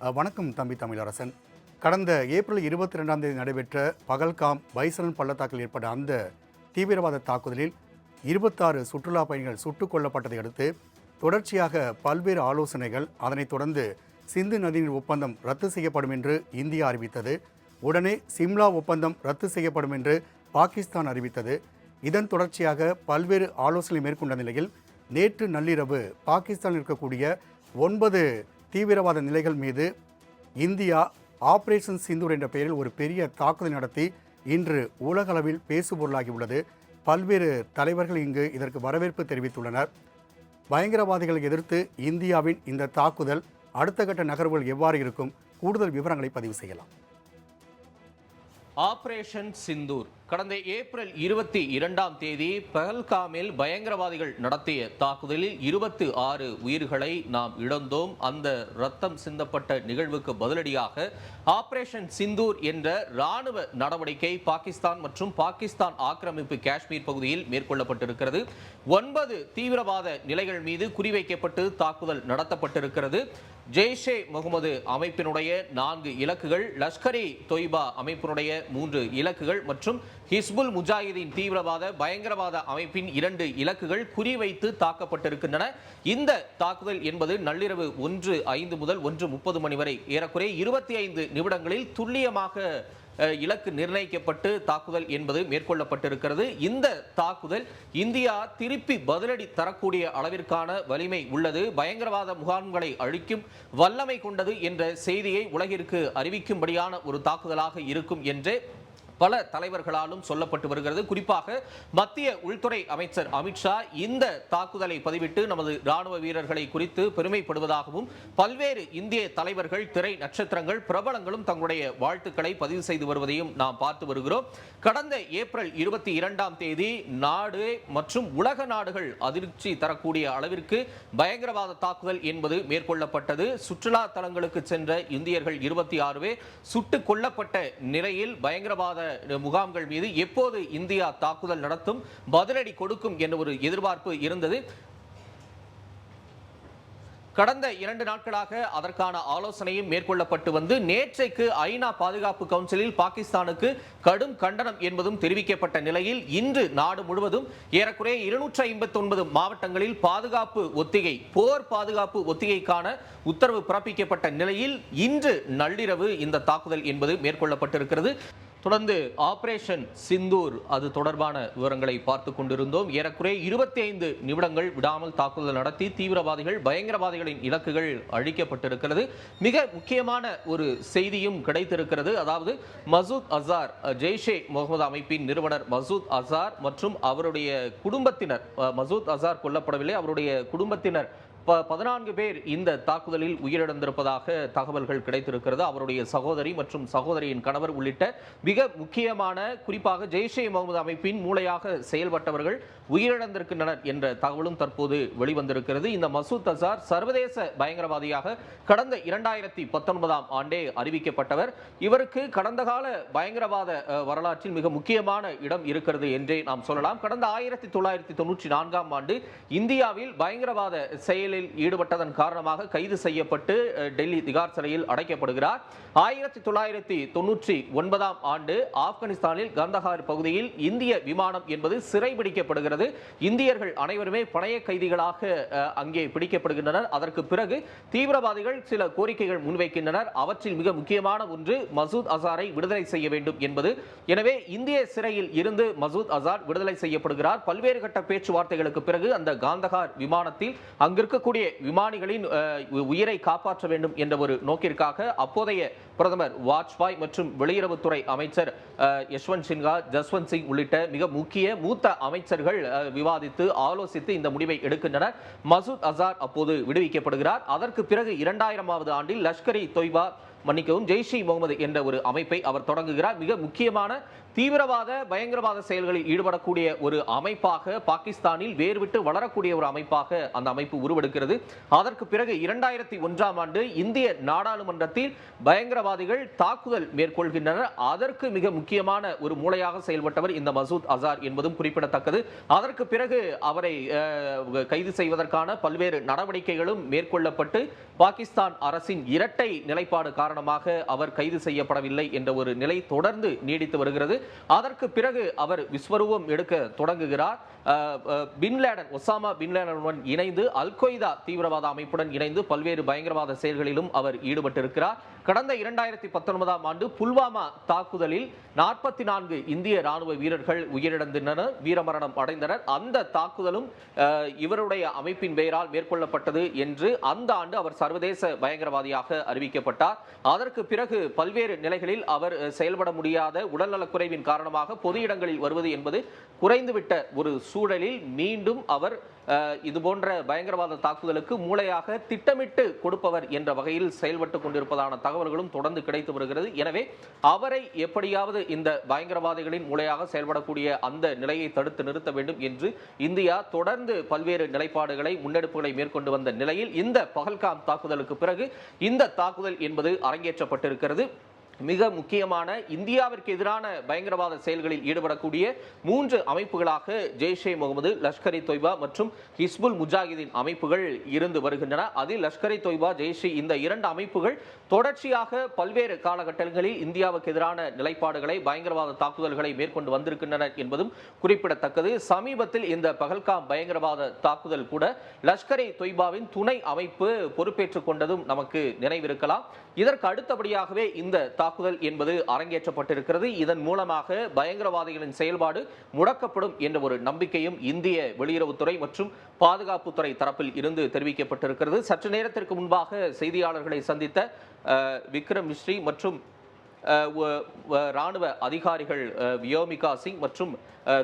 வணக்கம் தம்பி தமிழரசன். கடந்த ஏப்ரல் இருபத்தி ரெண்டாம் தேதி நடைபெற்ற பகல்காம் பைசலன் பள்ளத்தாக்கில் ஏற்பட்ட அந்த தீவிரவாத தாக்குதலில் இருபத்தாறு சுற்றுலா பயணிகள் சுட்டுக் கொல்லப்பட்டதை அடுத்து தொடர்ச்சியாக பல்வேறு ஆலோசனைகள் அதனைத் தொடர்ந்து சிந்து நதிநீர் ஒப்பந்தம் ரத்து செய்யப்படும் என்று இந்தியா அறிவித்தது. உடனே சிம்லா ஒப்பந்தம் ரத்து செய்யப்படும் என்று பாகிஸ்தான் அறிவித்தது. இதன் தொடர்ச்சியாக பல்வேறு ஆலோசனை மேற்கொண்ட நிலையில் நேற்று நள்ளிரவு பாகிஸ்தானில் இருக்கக்கூடிய ஒன்பது தீவிரவாத நிலைகள் மீது இந்தியா ஆபரேஷன் சிந்தூர் என்ற பெயரில் ஒரு பெரிய தாக்குதல் நடத்தி இன்று உலகளவில் பேசுபொருளாகியுள்ளது. பல்வேறு தலைவர்கள் இங்கு இதற்கு வரவேற்பு தெரிவித்துள்ளனர். பயங்கரவாதிகளை எதிர்த்து இந்தியாவின் இந்த தாக்குதல் அடுத்த கட்ட நகர்வுகள் எவ்வாறு இருக்கும்? கூடுதல் விவரங்களை பதிவு செய்யலாம். ஆபரேஷன் சிந்தூர். கடந்த ஏப்ரல் இருபத்தி இரண்டாம் தேதி பகல்காமில் பயங்கரவாதிகள் நடத்திய தாக்குதலில் இருபத்து ஆறு உயிர்களை நாம் இழந்தோம். அந்த ரத்தம் சிந்தப்பட்ட நிகழ்வுக்கு பதிலடியாக ஆபரேஷன் சிந்தூர் என்ற ராணுவ நடவடிக்கை பாகிஸ்தான் மற்றும் பாகிஸ்தான் ஆக்கிரமிப்பு காஷ்மீர் பகுதியில் மேற்கொள்ளப்பட்டிருக்கிறது. ஒன்பது தீவிரவாத நிலைகள் மீது குறிவைக்கப்பட்டு தாக்குதல் நடத்தப்பட்டிருக்கிறது. ஜெய்ஷே முகமது அமைப்பினுடைய நான்கு இலக்குகள் லஷ்கர் தொய்பா அமைப்பினுடைய மூன்று இலக்குகள் மற்றும் ஹிஸ்புல் முஜாஹிதீன் தீவிரவாத பயங்கரவாத அமைப்பின் இரண்டு இலக்குகள் குறிவைத்து தாக்கப்பட்டிருக்கின்றன. இந்த தாக்குதல் என்பது நள்ளிரவு ஒன்று ஐந்து முதல் ஒன்று முப்பது மணி வரை ஏறக்குறைய இருபத்தி ஐந்து நிமிடங்களில் துல்லியமாக இலக்கு நிர்ணயிக்கப்பட்டு தாக்குதல் என்பது மேற்கொள்ளப்பட்டிருக்கிறது. இந்த தாக்குதல் இந்தியா திருப்பி பதிலடி தரக்கூடிய அளவிற்கான வலிமை உள்ளது. பயங்கரவாத முகாம்களை அழிக்கும் வல்லமை கொண்டது என்ற செய்தியை உலகிற்கு அறிவிக்கும்படியான ஒரு தாக்குதலாக இருக்கும் என்று பல தலைவர்களாலும் சொல்லப்பட்டு வருகிறது. குறிப்பாக மத்திய உள்துறை அமைச்சர் அமித்ஷா இந்த தாக்குதலை பதிவிட்டு நமது ராணுவ வீரர்களை குறித்து பெருமைப்படுவதாகவும் பல்வேறு இந்திய தலைவர்கள் திரை நட்சத்திரங்கள் பிரபலங்களும் தங்களுடைய வாழ்த்துக்களை பதிவு செய்து வருவதையும் நாம் பார்த்து வருகிறோம். கடந்த ஏப்ரல் இருபத்தி இரண்டாம் தேதி நாடு மற்றும் உலக நாடுகள் அதிர்ச்சி தரக்கூடிய அளவிற்கு பயங்கரவாத தாக்குதல் என்பது மேற்கொள்ளப்பட்டது. சுற்றுலா தலங்களுக்கு சென்ற இந்தியர்கள் இருபத்தி ஆறு பேர் சுட்டுக் கொல்லப்பட்ட நிலையில் பயங்கரவாத முகாம்கள் மீது எப்போது இந்தியா தாக்குதல் நடத்தும் பதிலடி கொடுக்கும் என்ற ஒரு எதிர்பார்ப்பு இருந்தது. கடந்த இரண்டு நாட்களாக அதற்கான ஆலோசனையும் மேற்கொள்ளப்பட்டு வந்து நேற்றைக்கு ஐநா பாதுகாப்பு கவுன்சிலில் பாகிஸ்தானுக்கு கடும் கண்டனம் என்பதும் தெரிவிக்கப்பட்ட நிலையில் இன்று நாடு முழுவதும் ஏறக்குறைய இருநூற்றி ஐம்பத்தி ஒன்பது மாவட்டங்களில் பாதுகாப்பு ஒத்திகை போர் பாதுகாப்பு ஒத்திகைக்கான உத்தரவு பிறப்பிக்கப்பட்ட நிலையில் இன்று நள்ளிரவு இந்த தாக்குதல் என்பது மேற்கொள்ளப்பட்டிருக்கிறது. தொடர்ந்து ஆபரேஷன் சிந்தூர் அது தொடர்பான விவரங்களை பார்த்து கொண்டிருந்தோம். ஏறக்குறைய இருபத்தி ஐந்து நிமிடங்கள் விடாமல் தாக்குதல் நடத்தி தீவிரவாதிகள் பயங்கரவாதிகளின் இலக்குகள் அழிக்கப்பட்டிருக்கிறது. மிக முக்கியமான ஒரு செய்தியும் கிடைத்திருக்கிறது. அதாவது மசூத் அசார் ஜெய்ஷே முகமது அமைப்பின் நிறுவனர் மசூத் அசார் மற்றும் அவருடைய குடும்பத்தினர் மசூத் அசார் கொல்லப்படவில்லை. அவருடைய குடும்பத்தினர் பதினான்கு பேர் இந்த தாக்குதலில் உயிரிழந்திருப்பதாக தகவல்கள் கிடைத்திருக்கிறது. அவருடைய சகோதரி மற்றும் சகோதரியின் கணவர் உள்ளிட்ட மிக முக்கியமான குறிப்பாக ஜெய்ஷே முகமது அமைப்பின் மூளையாக செயல்பட்டவர்கள் உயிரிழந்திருக்கின்றனர் என்ற தகவலும் தற்போது வெளிவந்திருக்கிறது. இந்த மசூத் அசார் சர்வதேச பயங்கரவாதியாக கடந்த இரண்டாயிரத்தி பத்தொன்பதாம் ஆண்டே அறிவிக்கப்பட்டவர். இவருக்கு கடந்த கால பயங்கரவாத வரலாற்றில் மிக முக்கியமான இடம் இருக்கிறது என்றே நாம் சொல்லலாம். கடந்த ஆயிரத்தி தொள்ளாயிரத்தி தொண்ணூற்றி நான்காம் ஆண்டு இந்தியாவில் பயங்கரவாத செயலில் ஈடுபட்டதன் காரணமாக கைது செய்யப்பட்டு டெல்லி திகார் சிறையில் அடைக்கப்படுகிறார். ஆயிரத்தி தொள்ளாயிரத்தி தொன்னூற்றி ஒன்பதாம் ஆண்டு ஆப்கானிஸ்தானில் கந்தஹார் பகுதியில் இந்திய விமானம் என்பது சிறைபிடிக்கப்படுகிறது. இந்தியர்கள் அனைவருமே பணைய கைதிகளாக அங்கே பிடிக்கப்படுகின்றனர். அதற்கு பிறகு தீவிரவாதிகள் சில கோரிக்கைகள் முன்வைக்கின்றனர். அவற்றில் மிக முக்கியமான ஒன்று மசூத் அசாரை விடுதலை செய்ய வேண்டும் என்பது. எனவே இந்திய சிறையில் இருந்து மசூத் அசார் விடுதலை செய்யப்படுகிறார். பல்வேறு கட்ட பேச்சுவார்த்தைகளுக்கு பிறகு அந்த காந்தகார் விமானத்தில் அங்கிருக்க அங்கிருக்கக்கூடிய விமானிகளின் உயிரை காப்பாற்ற வேண்டும் என்ற ஒரு நோக்கிற்காக அப்போதைய பிரதமர் வாஜ்பாய் மற்றும் வெளியுறவுத்துறை அமைச்சர் யஷ்வந்த் சின்ஹா ஜஸ்வந்த் சிங் உள்ளிட்ட மிக முக்கிய மூத்த அமைச்சர்கள் விவாதித்து ஆலோசித்து இந்த முடிவை எடுக்கின்றனர். மசூத் அசார் அப்போது விடுவிக்கப்படுகிறார். அதற்கு பிறகு இரண்டாயிரமாவது ஆண்டில் லஷ்கர் இ தொய்பா மன்னிக்கவும் ஜெய்ஷ் இ முகமது என்ற ஒரு அமைப்பை அவர் தொடங்குகிறார். மிக முக்கியமான தீவிரவாத பயங்கரவாத செயல்களில் ஈடுபடக்கூடிய ஒரு அமைப்பாக பாகிஸ்தானில் வேறுவிட்டு வளரக்கூடிய ஒரு அமைப்பாக அந்த அமைப்பு உருவெடுக்கிறது. அதற்கு பிறகு இரண்டாயிரத்தி ஒன்றாம் ஆண்டு இந்திய நாடாளுமன்றத்தில் பயங்கரவாதிகள் தாக்குதல் மேற்கொள்கின்றனர். அதற்கு மிக முக்கியமான ஒரு மூளையாக செயல்பட்டவர் இந்த மசூத் அசார் என்பதும் குறிப்பிடத்தக்கது. அதற்கு பிறகு அவரை கைது செய்வதற்கான பல்வேறு நடவடிக்கைகளும் மேற்கொள்ளப்பட்டு பாகிஸ்தான் அரசின் இரட்டை நிலைப்பாடு காரணமாக அவர் கைது செய்யப்படவில்லை என்ற ஒரு நிலை தொடர்ந்து நீடித்து வருகிறது. அதற்கு பிறகு அவர் விஸ்வரூபம் எடுக்க தொடங்குகிறார். பின்லேடன் ஒசாமா பின்லேடனுடன் இணைந்து அல் கொய்தா தீவிரவாத அமைப்புடன் இணைந்து பல்வேறு பயங்கரவாத செயல்களிலும் அவர் ஈடுபட்டிருக்கிறார். கடந்த இரண்டாயிரத்தி பத்தொன்பதாம் ஆண்டு புல்வாமா தாக்குதலில் நாற்பத்தி நான்கு இந்திய ராணுவ வீரர்கள் உயிரிழந்தனர் வீரமரணம் அடைந்தனர். அந்த தாக்குதலும் இவருடைய அமைப்பின் பெயரால் மேற்கொள்ளப்பட்டது என்று அந்த ஆண்டு அவர் சர்வதேச பயங்கரவாதியாக அறிவிக்கப்பட்டார். அதற்கு பிறகு பல்வேறு நிலைகளில் அவர் செயல்பட முடியாத உடல்நலக்குறைவின் காரணமாக பொது இடங்களில் வருவது என்பது குறைந்துவிட்ட ஒரு சூழலில் மீண்டும் அவர் இது போன்ற பயங்கரவாத தாக்குதலுக்கு மூளையாக திட்டமிட்டு கொடுப்பவர் என்ற வகையில் செயல்பட்டு கொண்டிருப்பதான தகவல்களும் தொடர்ந்து கிடைத்து வருகிறது. எனவே அவரை எப்படியாவது இந்த பயங்கரவாதிகளின் மூளையாக செயல்படக்கூடிய அந்த நிலையை தடுத்து நிறுத்த வேண்டும் என்று இந்தியா தொடர்ந்து பல்வேறு நிலைப்பாடுகளை முன்னெடுப்புகளை மேற்கொண்டு வந்த நிலையில் இந்த பகல்காம் தாக்குதலுக்கு பிறகு இந்த தாக்குதல் என்பது அரங்கேற்றப்பட்டிருக்கிறது. மிக முக்கியமான இந்தியாவிற்கு எதிரான பயங்கரவாத செயல்களில் ஈடுபடக்கூடிய மூன்று அமைப்புகளாக ஜெய்ஷே முகமது லஷ்கர் இ தொய்பா மற்றும் ஹிஸ்புல் முஜாஹிதீன் அமைப்புகள் இருந்து வருகின்றன. அதில் லஷ்கர் இ தொய்பா ஜெய்ஷே இந்த இரண்டு அமைப்புகள் தொடர்ச்சியாக பல்வேறு காலகட்டங்களில் இந்தியாவுக்கு எதிரான நிலைப்பாடுகளை பயங்கரவாத தாக்குதல்களை மேற்கொண்டு வந்திருக்கின்றன என்பதும் குறிப்பிடத்தக்கது. சமீபத்தில் இந்த பகல்காம் பயங்கரவாத தாக்குதல் கூட லஷ்கர் இ தொய்பாவின் துணை அமைப்பு பொறுப்பேற்றுக் கொண்டதும் நமக்கு நினைவிருக்கலாம். இதற்கு அடுத்தபடியாகவே இந்த தாக்குதல் என்பது அரங்கேற்றப்பட்டிருக்கிறது. இதன் மூலமாக பயங்கரவாதிகளின் செயல்பாடு முடக்கப்படும் என்ற ஒரு நம்பிக்கையும் இந்திய வெளியுறவுத்துறை மற்றும் பாதுகாப்புத்துறை தரப்பில் இருந்து தெரிவிக்கப்பட்டிருக்கிறது. சற்று நேரத்திற்கு முன்பாக செய்தியாளர்களை சந்தித்த விக்ரம் மிஸ்ரி மற்றும் ராணுவ அதிகாரிகள் வியோமிகா சிங் மற்றும்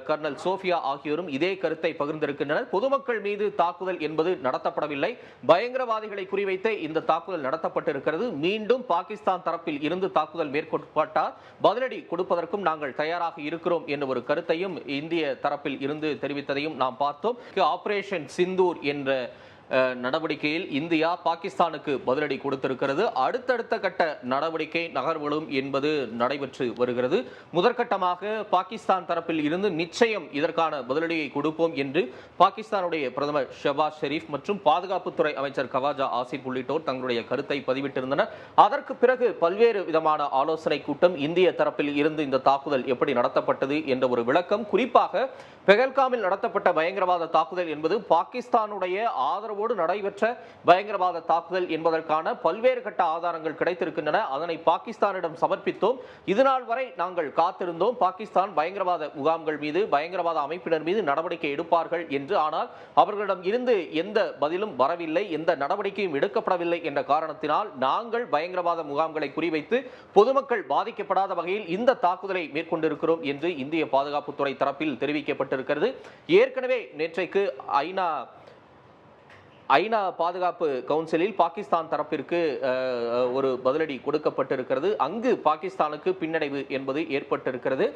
கர்னல் சோஃபியா ஆகியோரும் இதே கருத்தை பகிர்ந்திருக்கின்றனர். பொதுமக்கள் மீது தாக்குதல் என்பது நடத்தப்படவில்லை. பயங்கரவாதிகளை குறிவைத்து இந்த தாக்குதல் நடத்தப்பட்டிருக்கிறது. மீண்டும் பாகிஸ்தான் தரப்பில் இருந்து தாக்குதல் மேற்கொள்ளப்பட்டால் பதிலடி கொடுப்பதற்கும் நாங்கள் தயாராக இருக்கிறோம் என்ற ஒரு கருத்தையும் இந்திய தரப்பில் இருந்து தெரிவித்ததையும் நாம் பார்த்தோம். ஆபரேஷன் சிந்தூர் என்ற நடவடிக்கையில் இந்தியா பாகிஸ்தானுக்கு பதிலடி கொடுத்திருக்கிறது. அடுத்தடுத்த கட்ட நடவடிக்கை நகர்வுகளும் என்பது நடைபெற்று வருகிறது. முதற்கட்டமாக பாகிஸ்தான் தரப்பில் இருந்து நிச்சயம் இதற்கான பதிலடியை கொடுப்போம் என்று பாகிஸ்தானுடைய பிரதமர் ஷெபாஸ் ஷெரீப் மற்றும் பாதுகாப்புத்துறை அமைச்சர் கவாஜா ஆசிப் உள்ளிட்டோர் தங்களுடைய கருத்தை பதிவிட்டிருந்தனர். அதற்கு பிறகு பல்வேறு விதமான ஆலோசனை கூட்டம் இந்திய தரப்பில் இருந்து இந்த தாக்குதல் எப்படி நடத்தப்பட்டது என்ற ஒரு விளக்கம். குறிப்பாக பெகல்காமில் நடத்தப்பட்ட பயங்கரவாத தாக்குதல் என்பது பாகிஸ்தானுடைய ஆதரவோடு நடைபெற்ற பயங்கரவாத தாக்குதல் என்பதற்கான பல்வேறு கட்ட ஆதாரங்கள் கிடைத்திருக்கின்றன. அதனை பாகிஸ்தானிடம் சமர்ப்பித்தோம். இதுநாள் வரை நாங்கள் காத்திருந்தோம். பாகிஸ்தான் பயங்கரவாத முகாம்கள் மீது பயங்கரவாத அமைப்பினர் மீது நடவடிக்கை எடுப்பார்கள் என்று. ஆனால் அவர்களிடம் இருந்து எந்த பதிலும் வரவில்லை. எந்த நடவடிக்கையும் எடுக்கப்படவில்லை என்ற காரணத்தினால் நாங்கள் பயங்கரவாத முகாம்களை குறிவைத்து பொதுமக்கள் பாதிக்கப்படாத வகையில் இந்த தாக்குதலை மேற்கொண்டிருக்கிறோம் என்று இந்திய பாதுகாப்புத்துறை தரப்பில் தெரிவிக்கப்பட்டு தெரிவிக்கப்பட்டிருக்கிறது ஏற்கனவே நேற்றைக்கு ஐநா ஐநா பாதுகாப்பு கவுன்சிலில் பாகிஸ்தான் தரப்பிற்கு ஒரு பதிலடி கொடுக்கப்பட்டிருக்கிறது. அங்கு பாகிஸ்தானுக்கு பின்னடைவு என்பது ஏற்பட்டிருக்கிறது.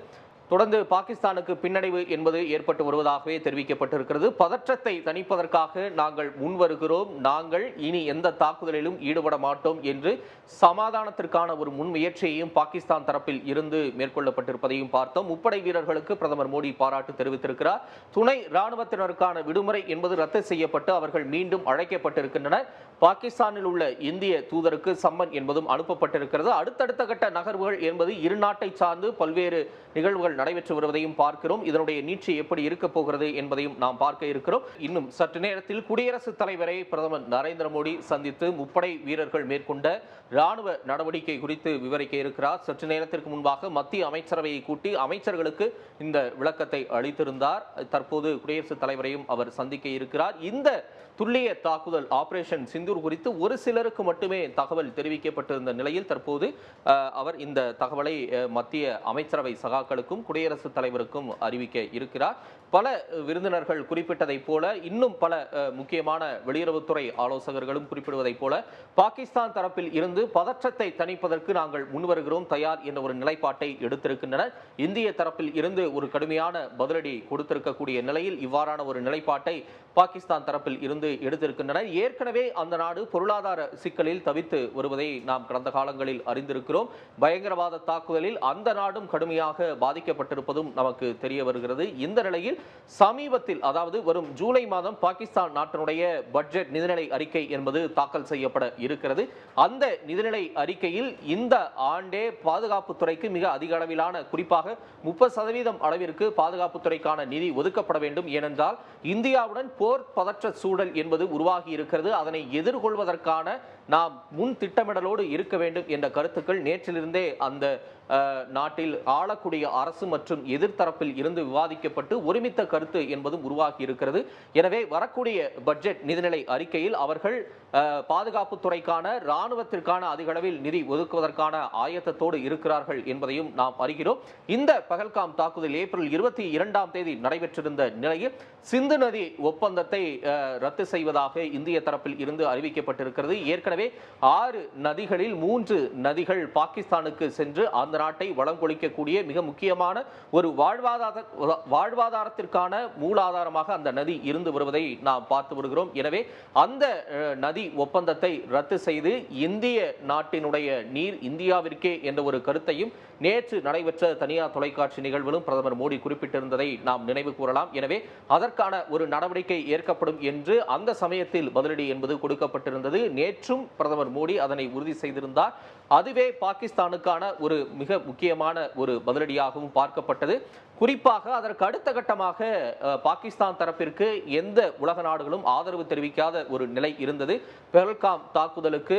தொடர்ந்து பாகிஸ்தானுக்கு பின்னடைவு என்பது ஏற்பட்டு வருவதாகவே தெரிவிக்கப்பட்டிருக்கிறது. பதற்றத்தை தணிப்பதற்காக நாங்கள் முன்வருகிறோம். நாங்கள் இனி எந்த தாக்குதலிலும் ஈடுபட மாட்டோம் என்று சமாதானத்திற்கான ஒரு முன்முயற்சியையும் பாகிஸ்தான் தரப்பில் இருந்து மேற்கொள்ளப்பட்டிருப்பதையும் பார்த்தோம். முப்படை வீரர்களுக்கு பிரதமர் மோடி பாராட்டு தெரிவித்திருக்கிறார். துணை ராணுவத்தினருக்கான விடுமுறை என்பது ரத்து செய்யப்பட்டு அவர்கள் மீண்டும் அழைக்கப்பட்டிருக்கின்றனர். பாகிஸ்தானில் உள்ள இந்திய தூதருக்கு சம்மன் என்பதும் அனுப்பப்பட்டிருக்கிறது. அடுத்தடுத்த கட்ட நகர்வுகள் என்பது இரு நாட்டை சார்ந்து பல்வேறு நிகழ்வுகள் நடைபெற்று வருவதையும் பார்க்கிறோம். இதனுடைய நீட்சி எப்படி இருக்க போகிறது என்பதையும் நாம் பார்க்க இருக்கிறோம். இன்னும் சற்று நேரத்தில் குடியரசுத் தலைவரை பிரதமர் நரேந்திர மோடி சந்தித்து முப்படை வீரர்கள் மேற்கொண்ட ராணுவ நடவடிக்கை குறித்து விவரிக்க இருக்கிறார். சற்று நேரத்திற்கு முன்பாக மத்திய அமைச்சரவையை கூட்டி அமைச்சர்களுக்கு இந்த விளக்கத்தை அளித்திருந்தார். தற்போது குடியரசுத் தலைவரையும் அவர் சந்திக்க இருக்கிறார். இந்த துல்லிய தாக்குதல் ஆபரேஷன் சிந்தூர் குறித்து ஒரு சிலருக்கு மட்டுமே தகவல் தெரிவிக்கப்பட்டிருந்த நிலையில் தற்போது அவர் இந்த தகவலை மத்திய அமைச்சரவை சகாக்களுக்கும் குடியரசுத் தலைவருக்கும் அறிவிக்க இருக்கிறார். பல விருந்தினர்கள் குறிப்பிட்டதைப் போல இன்னும் பல முக்கியமான வெளியுறவுத்துறை ஆலோசகர்களும் குறிப்பிடுவதைப் போல பாகிஸ்தான் தரப்பில் இருந்து பதற்றத்தை தணிப்பதற்கு நாங்கள் முன்வருகிறோம் தயார் என்ற ஒரு நிலைப்பாட்டை எடுத்திருக்கின்றனர். இந்திய தரப்பில் இருந்து ஒரு கடுமையான பதிலடி கொடுத்திருக்கக்கூடிய நிலையில் இவ்வாறான ஒரு நிலைப்பாட்டை பாகிஸ்தான் தரப்பில் இருந்து எடுத்திருக்கின்றனர் ஏற்கனவே அந்த நாடு பொருளாதார சிக்கலில் தவித்து வருவதை நாம் கடந்த காலங்களில் அறிந்திருக்கிறோம். பயங்கரவாத தாக்குதலில் அந்த நாடும் கடுமையாக பாதிக்கப்பட்டிருப்பதும் நமக்கு தெரிய வருகிறது. இந்த நிலையில் சமீபத்தில் அதாவது வரும் ஜூலை மாதம் பாகிஸ்தான் நாட்டினுடைய பட்ஜெட் நிதிநிலை அறிக்கை என்பது தாக்கல் செய்யப்பட இருக்கிறது. அந்த நிதிநிலை அறிக்கையில் இந்த ஆண்டே பாதுகாப்புத்துறைக்கு மிக அதிக அளவிலான குறிப்பாக முப்பது சதவீதம் அளவிற்கு பாதுகாப்புத்துறைக்கான நிதி ஒதுக்கப்பட வேண்டும். ஏனென்றால் இந்தியாவுடன் போர் பதற்ற சூழல் என்பது உருவாகி இருக்கிறது. அதனை எதிர்கொள்வதற்கான நாம் முன் திட்டமிடலோடு இருக்க வேண்டும் என்ற கருத்துக்கள் நேற்றிலிருந்தே அந்த நாட்டில் ஆளக்கூடிய அரசு மற்றும் எதிர்த்தரப்பில் இருந்து விவாதிக்கப்பட்டு ஒருமித்த கருத்து என்பதும் உருவாகி இருக்கிறது. எனவே வரக்கூடிய பட்ஜெட் நிதிநிலை அறிக்கையில் அவர்கள் பாதுகாப்புத்துறைக்கான இராணுவத்திற்கான அதிகளவில் நிதி ஒதுக்குவதற்கான ஆயத்தத்தோடு இருக்கிறார்கள் என்பதையும் நாம் அறிகிறோம். இந்த பகல்காம் தாக்குதல் ஏப்ரல் இருபத்தி இரண்டாம் தேதி நடைபெற்றிருந்த நிலையில் சிந்து நதி ஒப்பந்தத்தை ரத்து செய்வதாக இந்திய தரப்பில் இருந்து அறிவிக்கப்பட்டிருக்கிறது. ஏற்கனவே ஆறு நதிகளில் மூன்று நதிகள் பாகிஸ்தானுக்கு சென்று அந்த நாட்டை வளங்கொழிக்கக்கூடிய மிக முக்கியமான ஒரு வாழ்வாதார வாழ்வாதாரத்திற்கான மூலாதாரமாக அந்த நதி இருந்து வருவதை நாம் பார்த்து வருகிறோம். எனவே அந்த நதி ஒப்பந்தத்தை ரத்து செய்து இந்திய நாட்டினுடைய நீர் இந்தியாவிற்கே என்ற ஒரு கருத்தையும் நேற்று நடைபெற்ற தனியார் தொலைக்காட்சி நிகழ்விலும் பிரதமர் மோடி குறிப்பிட்டிருந்ததை நாம் நினைவு கூறலாம். எனவே அதற்கான ஒரு நடவடிக்கை ஏற்கப்படும் என்று அந்த சமயத்தில் பதிலடி என்பது கொடுக்கப்பட்டிருந்தது. நேற்றும் பிரதமர் மோடி அதனை உறுதி செய்திருந்தார். அதுவே பாகிஸ்தானுக்கான ஒரு மிக முக்கியமான ஒரு பதிலடியாகவும் பார்க்கப்பட்டது. குறிப்பாக அதற்கு அடுத்த கட்டமாக பாகிஸ்தான் தரப்பிற்கு எந்த உலக நாடுகளும் ஆதரவு தெரிவிக்காத ஒரு நிலை இருந்தது. பெஹல்காம் தாக்குதலுக்கு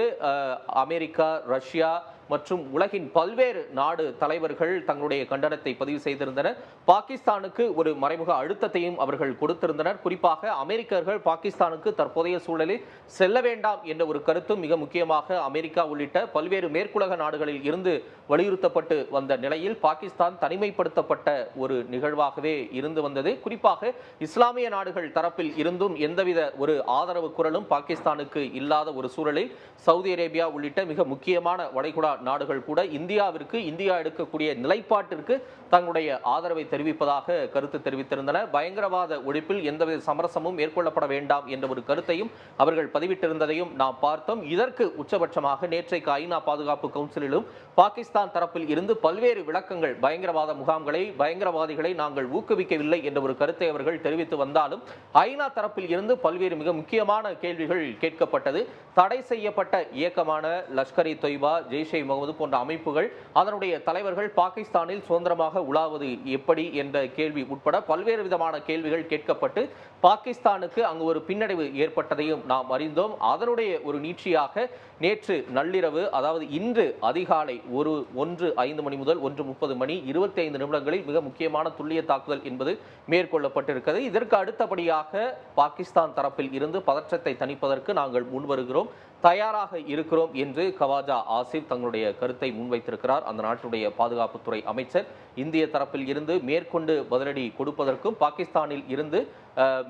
அமெரிக்கா ரஷ்யா மற்றும் உலகின் பல்வேறு நாடு தலைவர்கள் தங்களுடைய கண்டனத்தை பதிவு செய்திருந்தனர். பாகிஸ்தானுக்கு ஒரு மறைமுக அழுத்தத்தையும் அவர்கள் கொடுத்திருந்தனர். குறிப்பாக அமெரிக்கர்கள் பாகிஸ்தானுக்கு தற்போதைய சூழலில் செல்ல வேண்டாம் என்ற ஒரு கருத்தும் மிக முக்கியமாக அமெரிக்கா உள்ளிட்ட பல்வேறு மேற்குலக நாடுகளில் இருந்து வலியுறுத்தப்பட்டு வந்த நிலையில் பாகிஸ்தான் தனிமைப்படுத்தப்பட்ட ஒரு நிகழ்வாகவே இருந்து வந்தது. குறிப்பாக இஸ்லாமிய நாடுகள் தரப்பில் இருந்தும் எந்தவித ஒரு ஆதரவு குரலும் பாகிஸ்தானுக்கு இல்லாத ஒரு சூழலில் சவுதி அரேபியா உள்ளிட்ட மிக முக்கியமான வளைகுடா நாடுகள் கூட இந்தியாவிற்கு இந்தியா எடுக்கக்கூடிய நிலைப்பாட்டிற்கு தங்களுடைய ஆதரவை தெரிவிப்பதாக கருத்து தெரிவித்திருந்தன. பயங்கரவாத ஒழிப்பில் எந்தவித சமரசமும் மேற்கொள்ளப்பட வேண்டாம் என்ற ஒரு கருத்தையும் அவர்கள் பதிவிட்டிருந்ததையும் நாம் பார்த்தோம். இதற்கு உச்சபட்சமாக நேற்றைக்கு ஐநா பாதுகாப்பு கவுன்சிலிலும் பாகிஸ்தான் தரப்பில் இருந்து பல்வேறு விளக்கங்கள் பயங்கரவாத முகாம்களை பயங்கரவாதிகளை நாங்கள் ஊக்குவிக்கவில்லை என்ற ஒரு கருத்தை அவர்கள் தெரிவித்து வந்தாலும் ஐநா தரப்பில் இருந்து பல்வேறு மிக முக்கியமான கேள்விகள் கேட்கப்பட்டது. தடை செய்யப்பட்ட இயக்கமான லஷ்கர் இ தொய்பா ஜெய்ஷே முகமது போன்ற அமைப்புகள் அதனுடைய தலைவர்கள் பாகிஸ்தானில் சுதந்திரமாக உலாவது எப்படி என்ற கேள்வி உட்பட பல்வேறு விதமான கேள்விகள் கேட்கப்பட்டு பாகிஸ்தானுக்கு அங்கு ஒரு பின்னடைவு ஏற்பட்டதையும் நாம் அறிந்தோம். அதனுடைய ஒரு நீட்சியாக நேற்று நள்ளிரவு அதாவது இன்று அதிகாலை ஒரு ஒன்று ஐந்து மணி முதல் ஒன்று முப்பது மணி இருபத்தி ஐந்து நிமிடங்களில் மிக முக்கியமான துல்லிய தாக்குதல் என்பது மேற்கொள்ளப்பட்டிருக்கிறது. இதற்கு அடுத்தபடியாக பாகிஸ்தான் தரப்பில் இருந்து பதற்றத்தை தணிப்பதற்கு நாங்கள் முன்வருகிறோம். தயாராக இருக்கிறோம் என்று கவாஜா ஆசிப் தங்களுடைய கருத்தை முன்வைத்திருக்கிறார். அந்த நாட்டுடைய பாதுகாப்புத்துறை அமைச்சர் இந்திய தரப்பில் இருந்து மேற்கொண்டு பதிலடி கொடுப்பதற்கும் பாகிஸ்தானில் இருந்து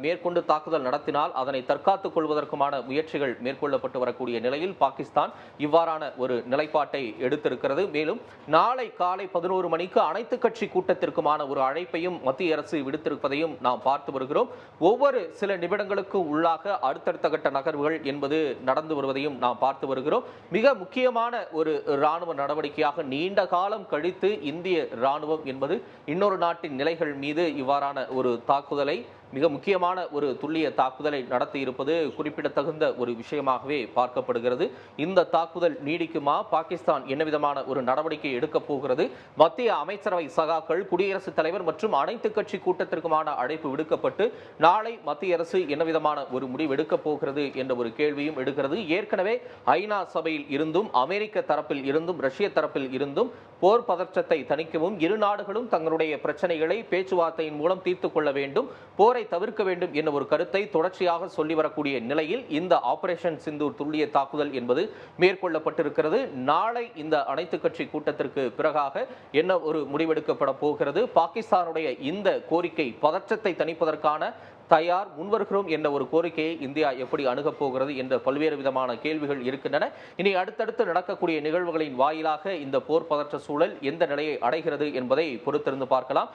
மேற்கொண்டு தாக்குதல் நடத்தினால் அதனை தற்காத்துக் கொள்வதற்குமான முயற்சிகள் மேற்கொள்ளப்பட்டு வரக்கூடிய நிலையில் பாகிஸ்தான் இவ்வாறான ஒரு நிலைப்பாட்டை எடுத்திருக்கிறது. மேலும் நாளை காலை பதினோரு மணிக்கு அனைத்து கட்சி கூட்டத்திற்குமான ஒரு அழைப்பையும் மத்திய அரசு விடுத்திருப்பதையும் நாம் பார்த்து வருகிறோம். ஒவ்வொரு சில நிமிடங்களுக்கு உள்ளாக அடுத்தடுத்த கட்ட நகர்வுகள் என்பது நடந்து வருவதையும் நாம் பார்த்து வருகிறோம். மிக முக்கியமான ஒரு இராணுவ நடவடிக்கையாக நீண்ட காலம் கழித்து இந்திய இராணுவம் என்பது இன்னொரு நாட்டின் நிலைகள் மீது இவ்வாறான ஒரு தாக்குதலை மிக முக்கியமான ஒரு துல்லிய தாக்குதலை நடத்தி இருப்பது குறிப்பிடத்தகுந்த ஒரு விஷயமாகவே பார்க்கப்படுகிறது. இந்த தாக்குதல் நீடிக்குமா? பாகிஸ்தான் என்ன விதமான ஒரு நடவடிக்கை எடுக்கப் போகிறது? மத்திய அமைச்சரவை சகாக்கள் குடியரசுத் தலைவர் மற்றும் அனைத்து கட்சி கூட்டத்திற்குமான அழைப்பு விடுக்கப்பட்டு நாளை மத்திய அரசு என்ன விதமான ஒரு முடிவு எடுக்கப் போகிறது என்ற ஒரு கேள்வியும் எடுக்கிறது. ஏற்கனவே ஐநா சபையில் இருந்தும் அமெரிக்க தரப்பில் இருந்தும் ரஷ்ய தரப்பில் இருந்தும் போர் பதற்றத்தை தணிக்கவும் இரு நாடுகளும் தங்களுடைய பிரச்சனைகளை பேச்சுவார்த்தையின் மூலம் தீர்த்து கொள்ள வேண்டும் போரை தவிர்க்க வேண்டும் என்ற ஒரு கருத்தை தொடர்ச்சியாக சொல்லி வரக்கூடிய நிலையில் இந்த ஆபரேஷன் சிந்தூர் துல்லிய தாக்குதல் என்பது மேற்கொள்ளப்பட்டிருக்கிறது. நாளை இந்த அனைத்து கட்சி கூட்டத்திற்கு பிறகாக என்ன ஒரு முடிவெடுக்கப்பட போகிறது? பாகிஸ்தானுடைய இந்த கோரிக்கை பதற்றத்தை தணிப்பதற்கான தயார் முன்வருகிறோம் என்ற ஒரு கோரிக்கையை இந்தியா எப்படி அணுகப் போகிறது என்ற பல்வேறு விதமான கேள்விகள் இருக்கின்றன. இனி அடுத்தடுத்து நடக்கக்கூடிய நிகழ்வுகளின் வாயிலாக இந்த போர் பதற்ற சூழல் எந்த நிலையை அடைகிறது என்பதை பொறுத்திருந்து பார்க்கலாம்.